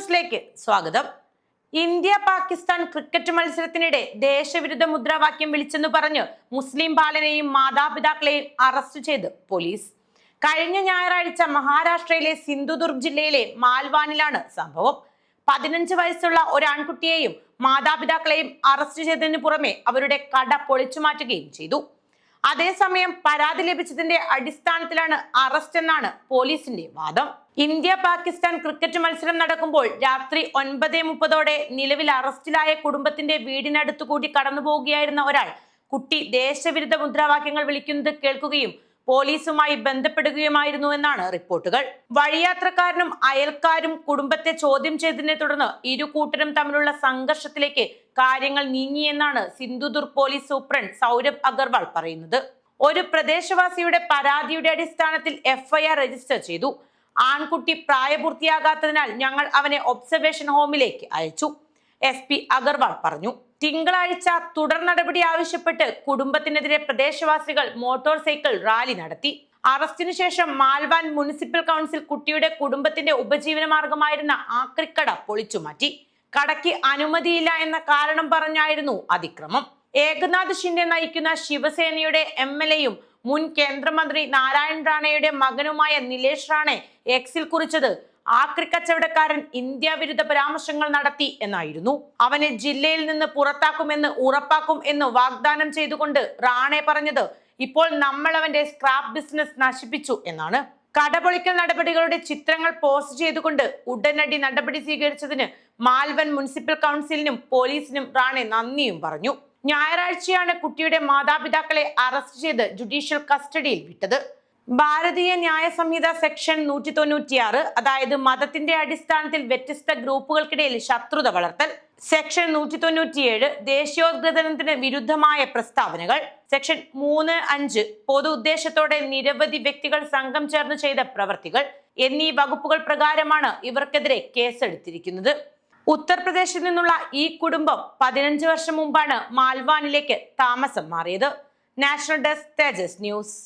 ന്യൂസിലേക്ക് സ്വാഗതം. India Pakistan cricket മത്സരത്തിനിടെ ദേശവിരുദ്ധ മുദ്രാവാക്യം വിളിച്ചെന്ന് പറഞ്ഞ് മുസ്ലിം ബാലനെയും മാതാപിതാക്കളെയും അറസ്റ്റ് ചെയ്ത് പോലീസ്. കഴിഞ്ഞ ഞായറാഴ്ച മഹാരാഷ്ട്രയിലെ സിന്ധുദുർഗ് ജില്ലയിലെ മാൽവാനിലാണ് സംഭവം. പതിനഞ്ച് വയസ്സുള്ള ഒരു ആൺകുട്ടിയെയും മാതാപിതാക്കളെയും അറസ്റ്റ് ചെയ്തതിനു പുറമെ അവരുടെ കട പൊളിച്ചു മാറ്റുകയും ചെയ്തു. അതേസമയം പരാതി ലഭിച്ചതിന്റെ അടിസ്ഥാനത്തിലാണ് അറസ്റ്റ് എന്നാണ് പോലീസിന്റെ വാദം. ഇന്ത്യ പാകിസ്ഥാൻ ക്രിക്കറ്റ് മത്സരം നടക്കുമ്പോൾ രാത്രി ഒൻപത് മുപ്പതോടെ നിലവിൽ അറസ്റ്റിലായ കുടുംബത്തിന്റെ വീടിനടുത്തു കൂടി കടന്നു പോവുകയായിരുന്ന ഒരാൾ കുട്ടി ദേശവിരുദ്ധ മുദ്രാവാക്യങ്ങൾ വിളിക്കുന്നത് കേൾക്കുകയും പോലീസുമായി ബന്ധപ്പെടുകയുമായിരുന്നു എന്നാണ് റിപ്പോർട്ടുകൾ. വഴിയാത്രക്കാരനും അയൽക്കാരും കുടുംബത്തെ ചോദ്യം ചെയ്തതിനെ തുടർന്ന് ഇരു കൂട്ടരും തമ്മിലുള്ള സംഘർഷത്തിലേക്ക് കാര്യങ്ങൾ നീങ്ങിയെന്നാണ് സിന്ധുദുർ പോലീസ് സൂപ്രണ്ട് സൗരഭ് അഗർവാൾ പറയുന്നത്. ഒരു പ്രദേശവാസിയുടെ പരാതിയുടെ അടിസ്ഥാനത്തിൽ എഫ്ഐആർ രജിസ്റ്റർ ചെയ്തു. ആൺകുട്ടി പ്രായപൂർത്തിയാകാത്തതിനാൽ ഞങ്ങൾ അവനെ ഒബ്സർവേഷൻ ഹോമിലേക്ക് അയച്ചു. എസ് പി അഗർവാൾ പറഞ്ഞു. തിങ്കളാഴ്ച തുടർ നടപടി ആവശ്യപ്പെട്ട് കുടുംബത്തിനെതിരെ പ്രദേശവാസികൾ മോട്ടോർ സൈക്കിൾ റാലി നടത്തി. അറസ്റ്റിനു ശേഷം മാൽവാൻ മുനിസിപ്പൽ കൗൺസിൽ കുട്ടിയുടെ കുടുംബത്തിന്റെ ഉപജീവന മാർഗമായിരുന്ന ആക്രിക്കട പൊളിച്ചുമാറ്റി കടയ്ക്ക് അനുമതിയില്ല എന്ന കാരണം പറഞ്ഞായിരുന്നു അതിക്രമം. ഏകനാഥ് ഷിൻഡെ നയിക്കുന്ന ശിവസേനയുടെ എം എൽ എയും മുൻ കേന്ദ്രമന്ത്രി നാരായൺ റാണയുടെ മകനുമായ നിലേഷ് റാണെ എക്സിൽ കുറിച്ചത് ആക്രിക്കച്ചവടക്കാരൻ ഇന്ത്യ വിരുദ്ധ പരാമർശങ്ങൾ നടത്തി എന്നായിരുന്നു. അവനെ ജില്ലയിൽ നിന്ന് പുറത്താക്കുമെന്ന് ഉറപ്പാക്കും എന്ന് വാഗ്ദാനം ചെയ്തുകൊണ്ട് റാണെ പറഞ്ഞത് ഇപ്പോൾ നമ്മൾ അവന്റെ സ്ക്രാപ്പ് ബിസിനസ് നശിപ്പിച്ചു എന്നാണ്. കടപൊളിക്കൽ നടപടികളുടെ ചിത്രങ്ങൾ പോസ്റ്റ് ചെയ്തുകൊണ്ട് ഉടനടി നടപടി സ്വീകരിച്ചതിന് മാൽവൻ മുനിസിപ്പൽ കൗൺസിലിനും പോലീസിനും റാണെ നന്ദിയും പറഞ്ഞു. ഞായറാഴ്ചയാണ് കുട്ടിയുടെ മാതാപിതാക്കളെ അറസ്റ്റ് ചെയ്ത് ജുഡീഷ്യൽ കസ്റ്റഡിയിൽ വിട്ടത്. ഭാരതീയ ന്യായ സംഹിത സെക്ഷൻ നൂറ്റി തൊണ്ണൂറ്റിയാറ് അതായത് മതത്തിന്റെ അടിസ്ഥാനത്തിൽ വ്യത്യസ്ത ഗ്രൂപ്പുകൾക്കിടയിൽ ശത്രുത വളർത്തൽ. സെക്ഷൻ നൂറ്റി തൊണ്ണൂറ്റിയേഴ് ദേശീയോദ്ഗ്രഥനത്തിന് വിരുദ്ധമായ പ്രസ്താവനകൾ. സെക്ഷൻ മൂന്ന് അഞ്ച് പൊതു ഉദ്ദേശത്തോടെ നിരവധി വ്യക്തികൾ സംഘം ചേർന്ന് ചെയ്ത പ്രവർത്തികൾ എന്നീ വകുപ്പുകൾ പ്രകാരമാണ് ഇവർക്കെതിരെ കേസെടുത്തിരിക്കുന്നത്. ഉത്തർപ്രദേശിൽ നിന്നുള്ള ഈ കുടുംബം പതിനഞ്ച് വർഷം മുമ്പാണ് മാൽവാനിലേക്ക് താമസം മാറിയത്. National desk Tejas news.